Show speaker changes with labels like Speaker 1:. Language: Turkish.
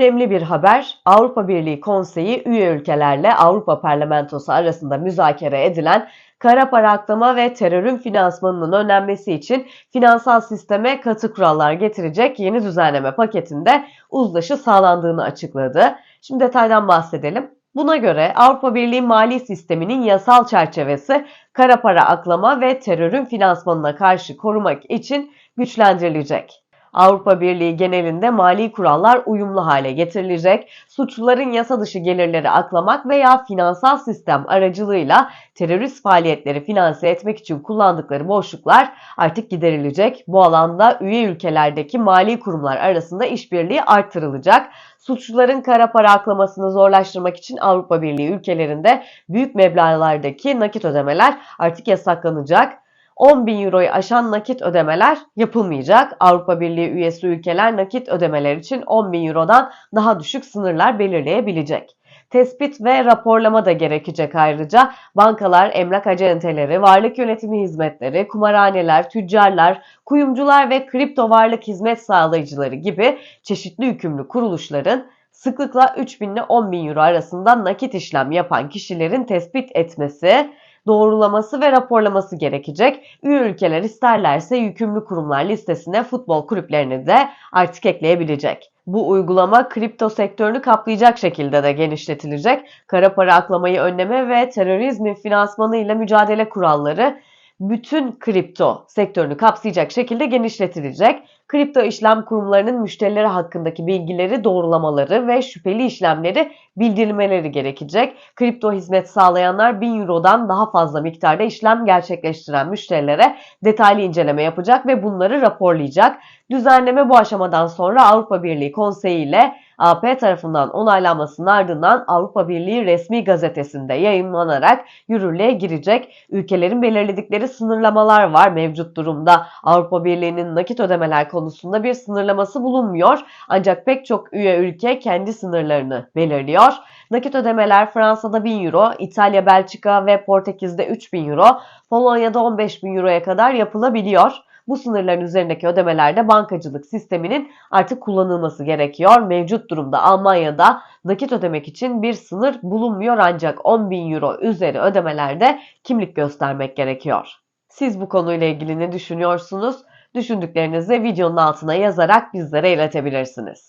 Speaker 1: önemli bir haber. Avrupa Birliği Konseyi üye ülkelerle Avrupa Parlamentosu arasında müzakere edilen kara para aklama ve terörün finansmanının önlenmesi için finansal sisteme katı kurallar getirecek yeni düzenleme paketinde uzlaşı sağlandığını açıkladı. Şimdi detaydan bahsedelim. Buna göre Avrupa Birliği mali sisteminin yasal çerçevesi kara para aklama ve terörün finansmanına karşı korumak için güçlendirilecek. Avrupa Birliği genelinde mali kurallar uyumlu hale getirilecek, suçluların yasa dışı gelirleri aklamak veya finansal sistem aracılığıyla terörist faaliyetleri finanse etmek için kullandıkları boşluklar artık giderilecek. Bu alanda üye ülkelerdeki mali kurumlar arasında işbirliği arttırılacak. Suçluların kara para aklamasını zorlaştırmak için Avrupa Birliği ülkelerinde büyük meblağlardaki nakit ödemeler artık yasaklanacak. 10 bin euroyu aşan nakit ödemeler yapılmayacak. Avrupa Birliği üyesi ülkeler nakit ödemeler için 10 bin eurodan daha düşük sınırlar belirleyebilecek. Tespit ve raporlama da gerekecek ayrıca. Bankalar, emlak acenteleri, varlık yönetimi hizmetleri, kumarhaneler, tüccarlar, kuyumcular ve kripto varlık hizmet sağlayıcıları gibi çeşitli yükümlü kuruluşların sıklıkla 3 bin ile 10 bin euro arasında nakit işlem yapan kişilerin tespit etmesi, doğrulaması ve raporlaması gerekecek. Üye ülkeler isterlerse yükümlü kurumlar listesine futbol kulüplerini de artık ekleyebilecek. Bu uygulama kripto sektörünü kaplayacak şekilde de genişletilecek. Kara para aklamayı önleme ve terörizmin finansmanı ile mücadele kuralları bütün kripto sektörünü kapsayacak şekilde genişletilecek. Kripto işlem kurumlarının müşterileri hakkındaki bilgileri doğrulamaları ve şüpheli işlemleri bildirmeleri gerekecek. Kripto hizmet sağlayanlar 1000 Euro'dan daha fazla miktarda işlem gerçekleştiren müşterilere detaylı inceleme yapacak ve bunları raporlayacak. Düzenleme bu aşamadan sonra Avrupa Birliği Konseyi ile AP tarafından onaylanmasının ardından Avrupa Birliği resmi gazetesinde yayınlanarak yürürlüğe girecek. Ülkelerin belirledikleri sınırlamalar var mevcut durumda. Avrupa Birliği'nin nakit ödemeler konusunda bir sınırlaması bulunmuyor. Ancak pek çok üye ülke kendi sınırlarını belirliyor. Nakit ödemeler Fransa'da 1000 euro, İtalya, Belçika ve Portekiz'de 3000 euro, Polonya'da 15 bin euroya kadar yapılabiliyor. Bu sınırların üzerindeki ödemelerde bankacılık sisteminin artık kullanılması gerekiyor. Mevcut durumda Almanya'da nakit ödemek için bir sınır bulunmuyor ancak 10 bin euro üzeri ödemelerde kimlik göstermek gerekiyor. Siz bu konuyla ilgili ne düşünüyorsunuz? Düşündüklerinizi videonun altına yazarak bizlere iletebilirsiniz.